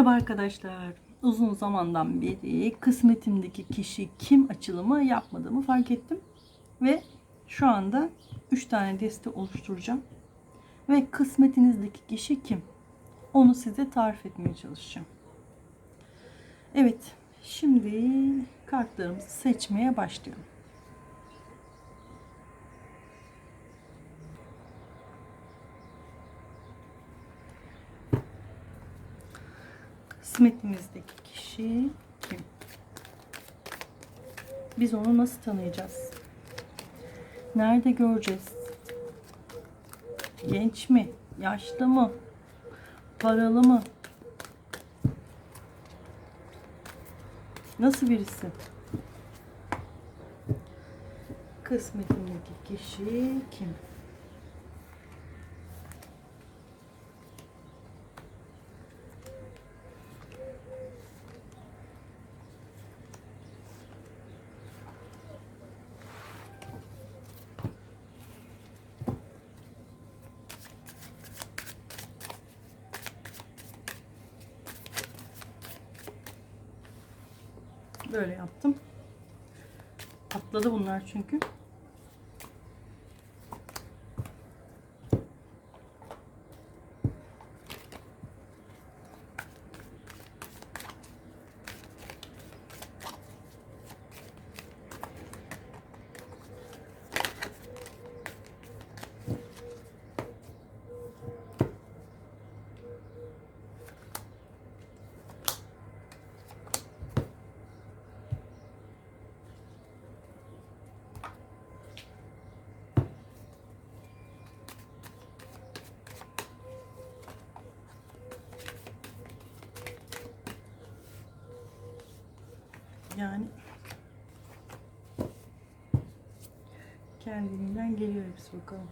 Merhaba arkadaşlar. Uzun zamandan beri kısmetimdeki kişi kim açılımı yapmadığımı fark ettim. Ve şu anda 3 tane deste oluşturacağım. Ve kısmetinizdeki kişi kim? Onu size tarif etmeye çalışacağım. Evet, şimdi kartlarımızı seçmeye başlıyorum. Kısmetimizdeki kişi kim? Biz onu nasıl tanıyacağız? Nerede göreceğiz? Genç mi? Yaşlı mı? Paralı mı? Nasıl birisi? Kısmetimdeki kişi kim? Böyle yaptım. Patladı bunlar çünkü. Yani kendiliğinden geliyor hepsi bakalım.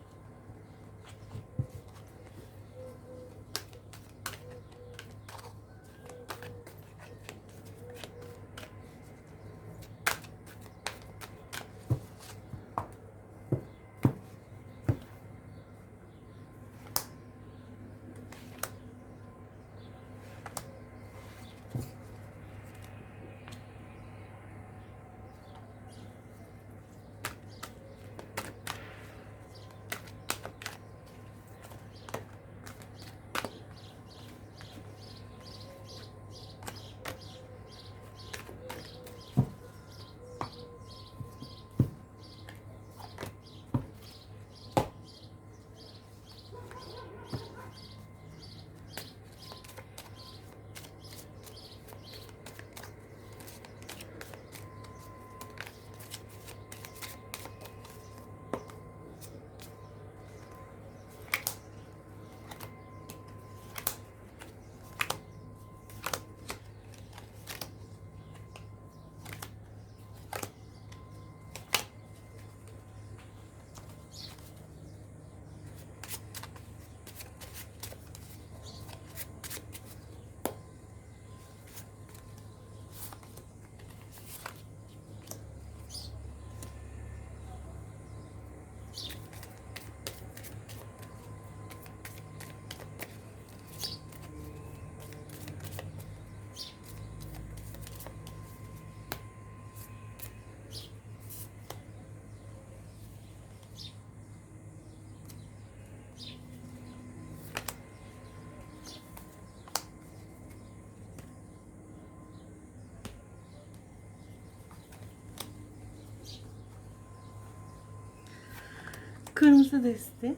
Kırmızı deste,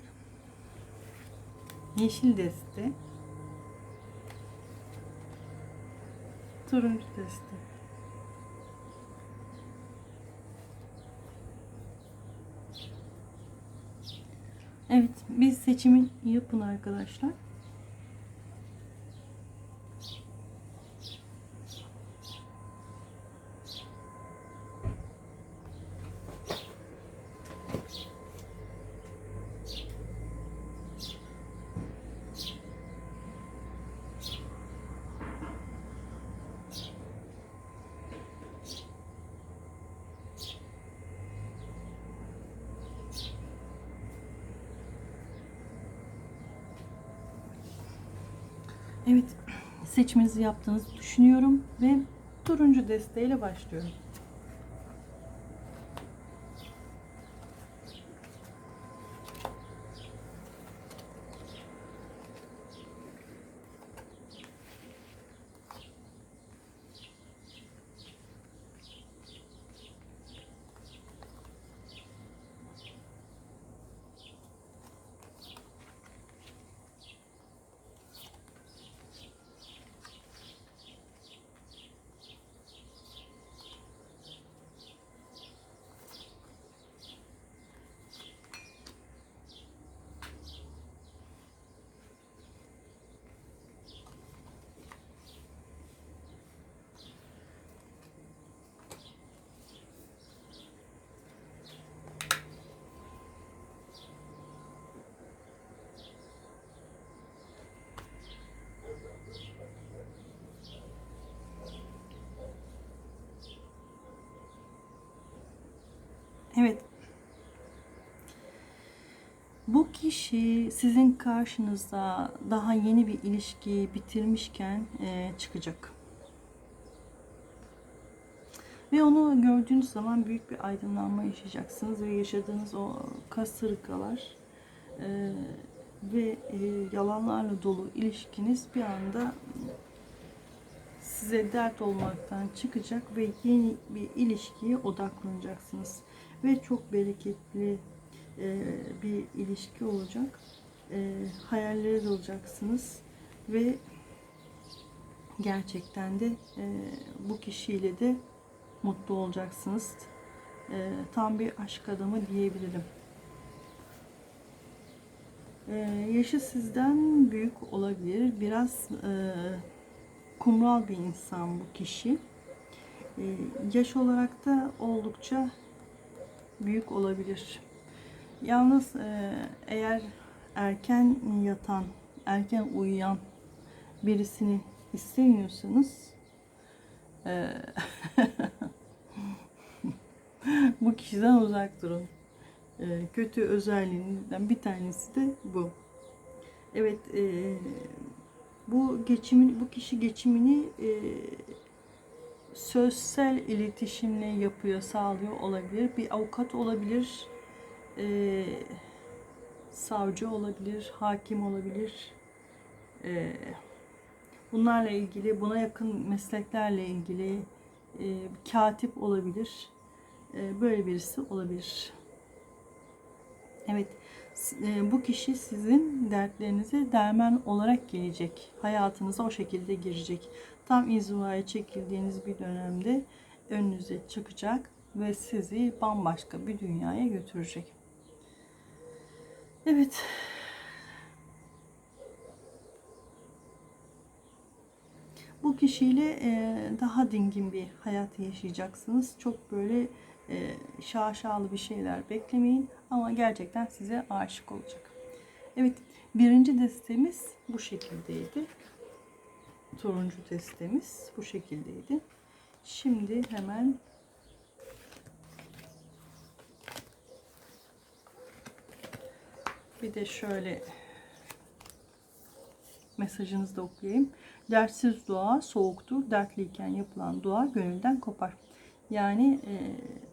yeşil deste, turuncu deste. Evet, biz seçimin yapın arkadaşlar. Evet, seçmenizi yaptığınızı düşünüyorum ve turuncu desteğiyle başlıyorum. Evet. Bu kişi sizin karşınızda daha yeni bir ilişki bitirmişken e, çıkacak. Ve onu gördüğünüz zaman büyük bir aydınlanma yaşayacaksınız ve yaşadığınız o kasırgalar e, ve e, yalanlarla dolu ilişkiniz bir anda size dert olmaktan çıkacak ve yeni bir ilişkiye odaklanacaksınız. Ve çok bereketli e, bir ilişki olacak. E, hayallere dalacaksınız ve gerçekten de e, bu kişiyle de mutlu olacaksınız. E, tam bir aşk adamı diyebilirim. Yaşı sizden büyük olabilir. Biraz kumral bir insan bu kişi. Yaş olarak da oldukça büyük olabilir. Yalnız e, eğer erken yatan, erken uyuyan birisini istemiyorsanız e, bu kişiden uzak durun. E, kötü özelliğinden bir tanesi de bu. Evet, e, bu geçimin, bu kişi geçimini e, sözsel iletişimle yapıyor, sağlıyor olabilir. Bir avukat olabilir, e, savcı olabilir, hakim olabilir. E, bunlarla ilgili, buna yakın mesleklerle ilgili e, katip olabilir. E, böyle birisi olabilir. Evet, e, bu kişi sizin dertlerinize derman olarak gelecek. Hayatınıza o şekilde girecek. Tam inzivaya çekildiğiniz bir dönemde önünüze çıkacak ve sizi bambaşka bir dünyaya götürecek. Evet. Bu kişiyle e, daha dingin bir hayat yaşayacaksınız. Çok böyle e, şaşalı bir şeyler beklemeyin ama gerçekten size aşık olacak. Evet, birinci destemiz bu şekildeydi. Turuncu destemiz bu şekildeydi. Şimdi hemen bir de şöyle mesajınızı da okuyayım. Dertsiz dua soğuktur. Dertliyken yapılan dua gönülden kopar. Yani e,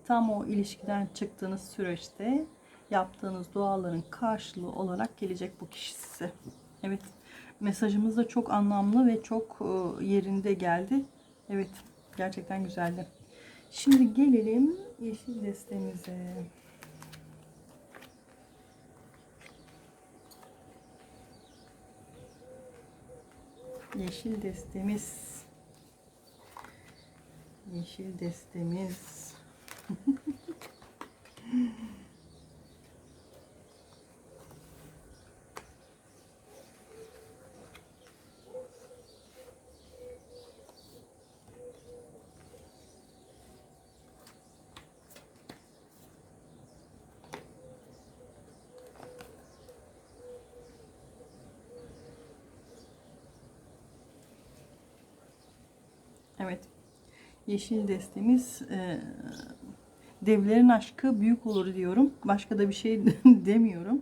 tam o ilişkiden çıktığınız süreçte yaptığınız duaların karşılığı olarak gelecek bu kişi size. Evet mesajımız da çok anlamlı ve çok e, yerinde geldi. Evet gerçekten güzeldi. Şimdi gelelim yeşil destemize. Yeşil destemiz. Yeşil destemiz. Evet. Yeşil destemiz e, devlerin aşkı büyük olur diyorum. Başka da bir şey demiyorum.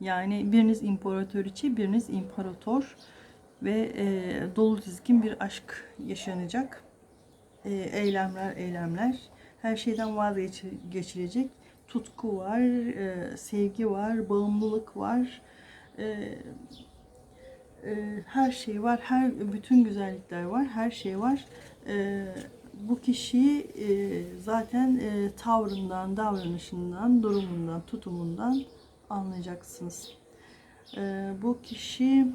Yani biriniz imparatoriçe, biriniz imparator. ve e, dolu dizgin bir aşk yaşanacak. E, eylemler, eylemler. Her şeyden vazgeçilecek. Tutku var, e, sevgi var, bağımlılık var. E, e, her şey var, her bütün güzellikler var, her şey var. E, bu kişiyi e, zaten e, tavrından, davranışından, durumundan, tutumundan anlayacaksınız. E, bu kişi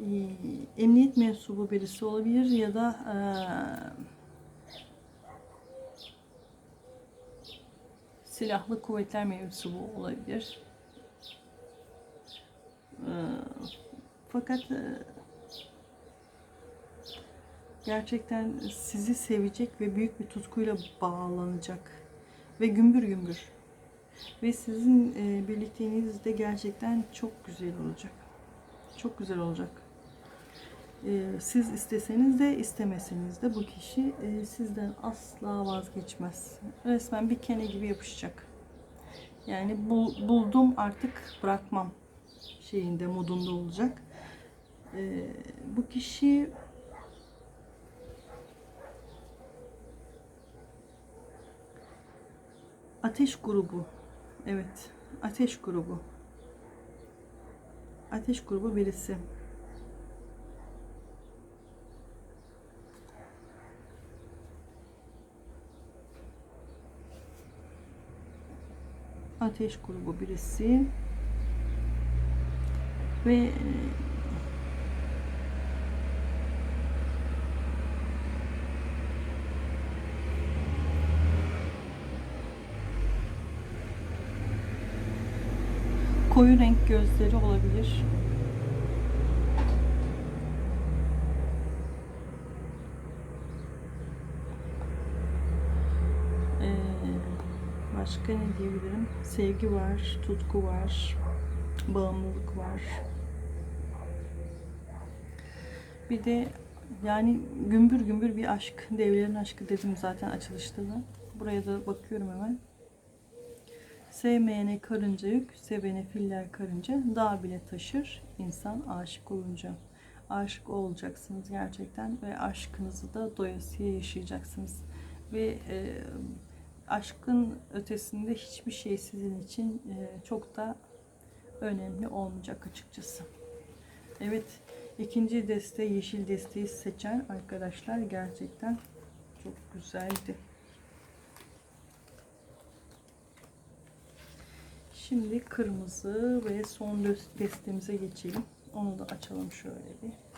e, emniyet mensubu birisi olabilir ya da e, silahlı kuvvetler mensubu olabilir. E, fakat e, gerçekten sizi sevecek ve büyük bir tutkuyla bağlanacak ve gümbür gümbür ve sizin e, birlikteliğiniz de gerçekten çok güzel olacak. Çok güzel olacak. E, siz isteseniz de istemeseniz de bu kişi e, sizden asla vazgeçmez. Resmen bir kene gibi yapışacak. Yani bu, buldum artık bırakmam şeyinde modunda olacak. E, bu kişi Ateş grubu. Evet. Ateş grubu. Ateş grubu birisi. Ateş grubu birisi. Ve koyu renk gözleri olabilir. Ee, başka ne diyebilirim? Sevgi var, tutku var, bağımlılık var. Bir de yani gümbür gümbür bir aşk, devlerin aşkı dedim zaten açılışta da. Buraya da bakıyorum hemen. Sevmeyene karınca yük, sevene filler karınca, dağ bile taşır insan aşık olunca. Aşık olacaksınız gerçekten ve aşkınızı da doyasıya yaşayacaksınız. Ve e, aşkın ötesinde hiçbir şey sizin için e, çok da önemli olmayacak açıkçası. Evet, ikinci deste yeşil desteği seçen arkadaşlar gerçekten çok güzeldi. Şimdi kırmızı ve son destemize geçelim. Onu da açalım şöyle bir.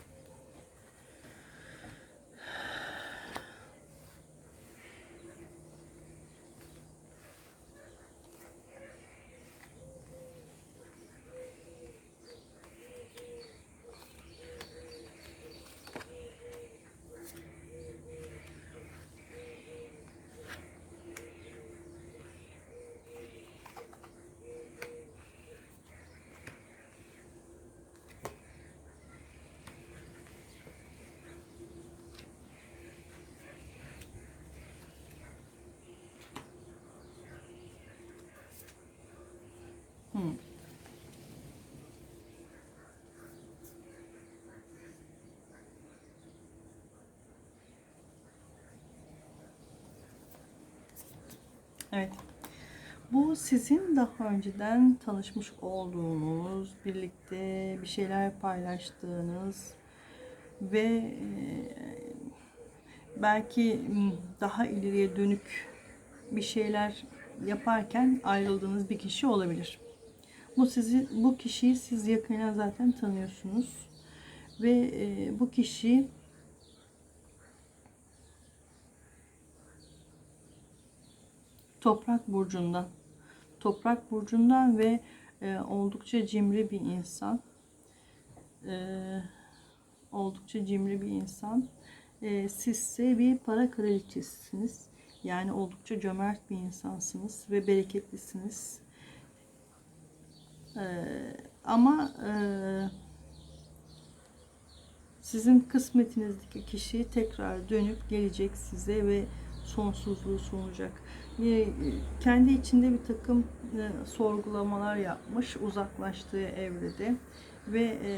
Evet. Bu sizin daha önceden tanışmış olduğunuz, birlikte bir şeyler paylaştığınız ve e, belki daha ileriye dönük bir şeyler yaparken ayrıldığınız bir kişi olabilir. Bu sizi bu kişiyi siz yakından zaten tanıyorsunuz. Ve e, bu kişi Toprak burcundan. Toprak burcundan ve e, oldukça cimri bir insan. E, oldukça cimri bir insan. E, sizse bir para kraliçesisiniz. Yani oldukça cömert bir insansınız ve bereketlisiniz. Ee, ama e, sizin kısmetinizdeki kişi tekrar dönüp gelecek size ve sonsuzluğu sunacak. E, kendi içinde bir takım e, sorgulamalar yapmış uzaklaştığı evrede ve e,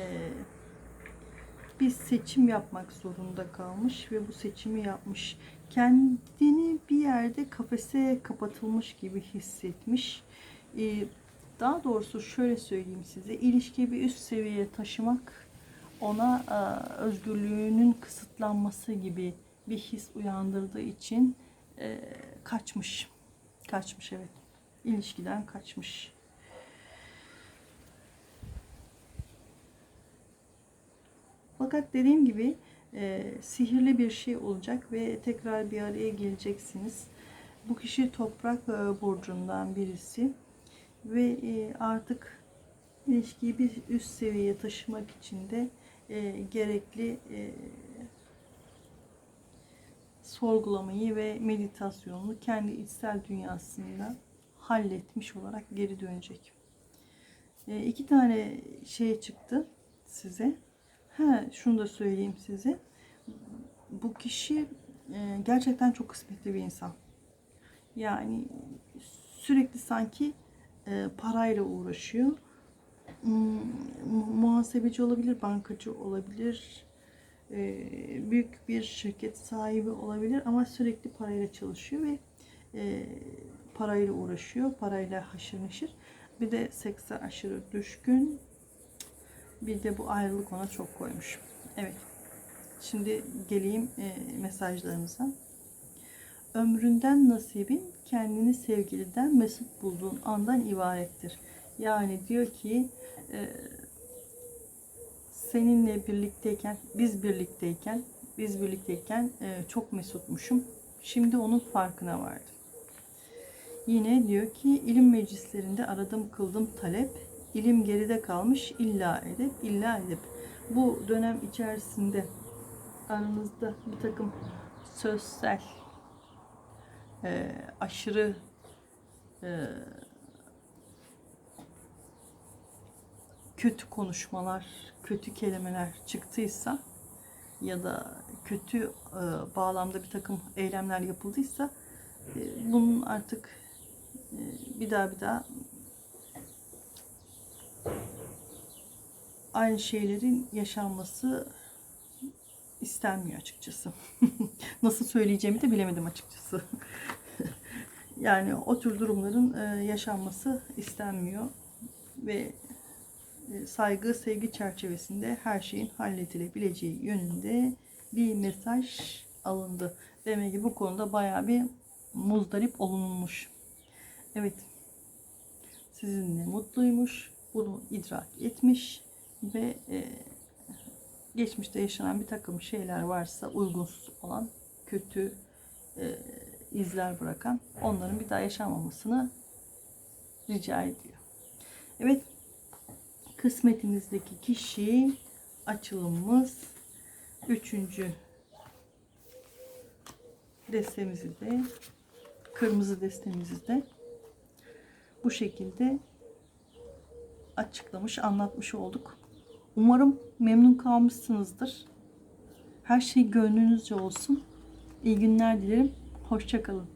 bir seçim yapmak zorunda kalmış ve bu seçimi yapmış. Kendini bir yerde kafese kapatılmış gibi hissetmiş. E, daha doğrusu şöyle söyleyeyim size, ilişkiyi bir üst seviyeye taşımak ona e, özgürlüğünün kısıtlanması gibi bir his uyandırdığı için e, kaçmış. Kaçmış evet. İlişkiden kaçmış. Fakat dediğim gibi e, sihirli bir şey olacak ve tekrar bir araya geleceksiniz. Bu kişi toprak e, burcundan birisi ve e, artık ilişkiyi bir üst seviyeye taşımak için de e, gerekli e, sorgulamayı ve meditasyonunu kendi içsel dünyasında halletmiş olarak geri dönecek. E, iki tane şey çıktı size. Ha, şunu da söyleyeyim size. Bu kişi e, gerçekten çok kısmetli bir insan. Yani sürekli sanki e, parayla uğraşıyor. Hmm, mu- muhasebeci olabilir, bankacı olabilir, büyük bir şirket sahibi olabilir ama sürekli parayla çalışıyor ve e, parayla uğraşıyor, parayla haşır neşir. Bir de sekse aşırı düşkün, bir de bu ayrılık ona çok koymuş. Evet. Şimdi geleyim e, mesajlarımıza. Ömründen nasibin kendini sevgiliden mesut bulduğun andan ibarettir. Yani diyor ki e, seninle birlikteyken, biz birlikteyken, biz birlikteyken e, çok mesutmuşum. Şimdi onun farkına vardım. Yine diyor ki ilim meclislerinde aradım kıldım talep. İlim geride kalmış illa edip illa edip. Bu dönem içerisinde aranızda bir takım sözsel e, aşırı e, kötü konuşmalar, kötü kelimeler çıktıysa ya da kötü e, bağlamda bir takım eylemler yapıldıysa e, bunun artık e, bir daha bir daha aynı şeylerin yaşanması istenmiyor açıkçası. Nasıl söyleyeceğimi de bilemedim açıkçası. yani o tür durumların e, yaşanması istenmiyor ve saygı, sevgi çerçevesinde her şeyin halledilebileceği yönünde bir mesaj alındı. Demek ki bu konuda bayağı bir muzdarip olunmuş. Evet. Sizinle mutluymuş. Bunu idrak etmiş ve e, geçmişte yaşanan bir takım şeyler varsa uygunsuz olan kötü e, izler bırakan onların bir daha yaşanmamasını rica ediyor. Evet kısmetinizdeki kişi açılımımız üçüncü destemizi de kırmızı destemizi de bu şekilde açıklamış, anlatmış olduk. Umarım memnun kalmışsınızdır. Her şey gönlünüzce olsun. İyi günler dilerim. Hoşçakalın.